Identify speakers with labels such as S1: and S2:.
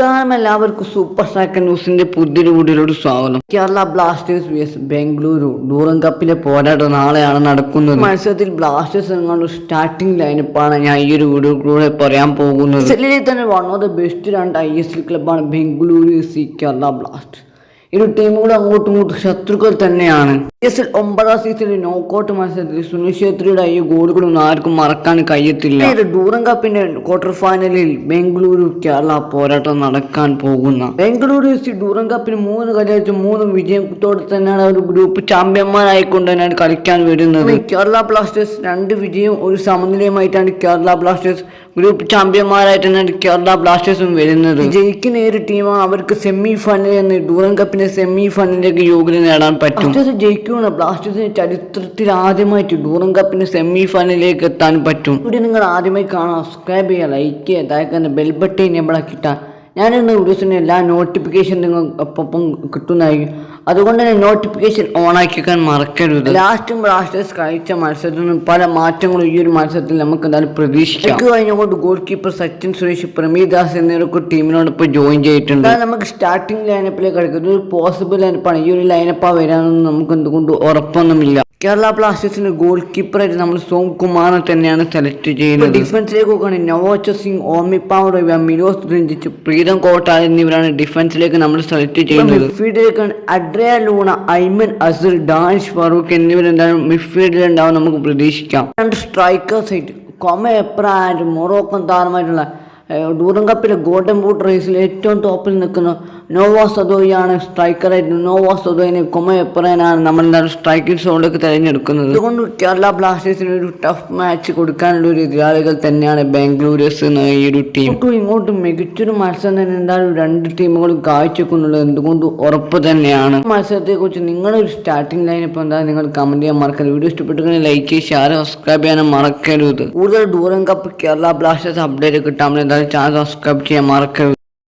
S1: നമസ്കാരം എല്ലാവർക്കും super stacker ന്യൂസിന്റെ പുതിയൊരു വീഡിയോയിലോട് സ്വാഗതം. Kerala Blasters V S Bengaluru Durand കപ്പിലെ പോരാട്ടം നാളെയാണ് നടക്കുന്നത്. മത്സരത്തിൽ ബ്ലാസ്റ്റേഴ്സ് നിങ്ങളുടെ സ്റ്റാർട്ടിംഗ് ലൈനപ്പാണ് ഞാൻ ഈ ഒരു വീഡിയോയിലൂടെ പറയാൻ പോകുന്നത്. തന്നെ വൺ ഓഫ് ദ ബെസ്റ്റ് രണ്ട് ഐ എസ് എൽ ക്ലബാണ് ബംഗളൂരു സി കേരള ബ്ലാസ്റ്റേഴ്സ്. ഇരു ടീമുകളും അങ്ങോട്ടും ഇങ്ങോട്ടും ശത്രുക്കൾ തന്നെയാണ്. എസ് എൽ ഒമ്പതാം സീസണിൽ നോക്കൌട്ട് മത്സരത്തിൽ സുനിൽ ഛേത്രിയുടെ ഈ ഗോളുകളൊന്നും ആർക്കും മറക്കാൻ കഴിയത്തില്ല. ഇത് ഡൂറം കപ്പിന്റെ ക്വാർട്ടർ ഫൈനലിൽ ബംഗളൂരു കേരള പോരാട്ടം നടക്കാൻ പോകുന്ന. ബംഗളൂരു എഫ് സി ഡൂറം കപ്പിന് മൂന്ന് കളിയച്ച് മൂന്ന് വിജയത്തോടെ തന്നെയാണ് അവർ ഗ്രൂപ്പ് ചാമ്പ്യന്മാരായിക്കൊണ്ട് തന്നെയാണ് കളിക്കാൻ വരുന്നത്. കേരള ബ്ലാസ്റ്റേഴ്സ് രണ്ട് വിജയവും ഒരു സമനിലയുമായിട്ടാണ് കേരള ബ്ലാസ്റ്റേഴ്സ് ഗ്രൂപ്പ് ചാമ്പ്യന്മാരായിട്ട് തന്നെ കേരള ബ്ലാസ്റ്റേഴ്സും വരുന്നത്. ജയിക്കുന്ന ഒരു ടീമാണ് അവർക്ക് സെമി ഫൈനൽ എന്ന് ഡൂറൻ കപ്പിന്റെ സെമി ഫൈനലിലേക്ക് യോഗ്യത നേടാൻ പറ്റും. ജയിക്കുകയാണ് ബ്ലാസ്റ്റേഴ്സിന് ചരിത്രത്തിൽ ആദ്യമായിട്ട് ഡൂറൻ കപ്പിന്റെ സെമി ഫൈനലിലേക്ക് എത്താൻ പറ്റും. ഇവിടെ നിങ്ങൾ ആദ്യമായി കാണാൻ സബ്സ്ക്രൈബ് ചെയ്യുക ലൈക്ക് ചെയ്യുക അതായത് ബെൽ ബട്ടൺ നമ്മളെ കിട്ടാൻ ഞാനിന്ന് വീഡിയോസിന് എല്ലാ നോട്ടിഫിക്കേഷൻ നിങ്ങൾ ഒപ്പം കിട്ടുന്നതായിരിക്കും. അതുകൊണ്ട് തന്നെ നോട്ടിഫിക്കേഷൻ ഓൺ ആക്കിക്കാൻ മറക്കരുത്. ലാസ്റ്റ് ബ്ലാസ്റ്റേഴ്സ് കളിച്ച മത്സരത്തിൽ നിന്നും പല മാറ്റങ്ങളും ഈ ഒരു മത്സരത്തിൽ നമുക്ക് എന്തായാലും പ്രതീക്ഷിക്കാം. കഴിഞ്ഞുകൊണ്ട് ഗോൾ കീപ്പർ സച്ചിൻ സുരേഷ് പ്രമീദാസ് എന്നിവരൊക്കെ ടീമിനോടൊപ്പം ജോയിൻ ചെയ്തിട്ടുണ്ട്. നമുക്ക് സ്റ്റാർട്ടിംഗ് ലൈനപ്പിലേക്ക് കളിക്കുന്നത് ഒരു പോസിബിൾ ലൈനപ്പാണ് ഈ ഒരു ലൈനപ്പാണ് വരാനൊന്നും നമുക്ക് എന്തുകൊണ്ട് ഉറപ്പൊന്നുമില്ല. കേരള ബ്ലാസ്റ്റേഴ്സിന്റെ ഗോൾ കീപ്പറായിട്ട് നമ്മൾ സോം കുമാറിനെ തന്നെയാണ് സെലക്ട് ചെയ്യുന്നത്. ഡിഫൻസിലേക്ക് നോക്കുകയാണെങ്കിൽ നവോച്ച സിംഗ് ഓമി ഓമിപ്പാവർ മിനോസ് രഞ്ജിച്ച് പ്രീതം കോട്ട എന്നിവരാണ് ഡിഫൻസിലേക്ക് നമ്മൾ സെലക്ട് ചെയ്യുന്നത്. മിഡ്ഫീൽഡിലേക്കാണ് അഡ്രയ ലൂണ ഐമൻ അസർ ഡാനിഷ് ഫറൂഖ് എന്നിവരെന്തായാലും മിഡ്ഫീൽഡിൽ ഉണ്ടാവും നമുക്ക് പ്രതീക്ഷിക്കാം. രണ്ട് സ്ട്രൈക്കേഴ്സ് ആയിട്ട് കൊമ എപ്രാൻഡ് മൊറോക്കൻ താരമായിട്ടുള്ള ഡൂറം കപ്പിലെ ഗോൾഡൻ ബൂട്ട് റേസിൽ ഏറ്റവും ടോപ്പിൽ നിൽക്കുന്ന നോവോ സദോയാണ് സ്ട്രൈക്കറായിട്ട് നോവാ സദോയിനെ കൊമ എപ്പറേനാണ് നമ്മൾ എന്താണ് സ്ട്രൈക്കിംഗ് സോണിലേക്ക് തിരഞ്ഞെടുക്കുന്നത്. അതുകൊണ്ട് കേരള ബ്ലാസ്റ്റേഴ്സിന് ഒരു ടഫ് മാച്ച് കൊടുക്കാനുള്ള ഒരു എതിരാളികൾ തന്നെയാണ് ബാംഗ്ലൂരേഴ്സ് എന്ന ഈ ഒരു ടീം ഇങ്ങോട്ട് മികച്ചൊരു മത്സരം തന്നെ എന്തായാലും രണ്ട് ടീമുകളും കാഴ്ചക്കുന്നുള്ളത് എന്തുകൊണ്ട് ഉറപ്പ് തന്നെയാണ്. മത്സരത്തെ മത്സരത്തെക്കുറിച്ച് നിങ്ങളൊരു സ്റ്റാർട്ടിംഗ് ലൈൻ ഇപ്പോൾ എന്താ നിങ്ങൾ കമന്റ് ചെയ്യാൻ മറക്കരുത്. വീഡിയോ ഇഷ്ടപ്പെട്ടെങ്കിൽ ലൈക്ക് ചെയ്യുക ഷെയർ സബ്സ്ക്രൈബ് ചെയ്യാനും മറക്കരുത്. കൂടുതൽ Durand cup Kerala Blasters update കിട്ടാൻ എന്തായാലും ചാനൽ സബ്സ്ക്രൈബ് ചെയ്യാൻ മറക്കരുത്.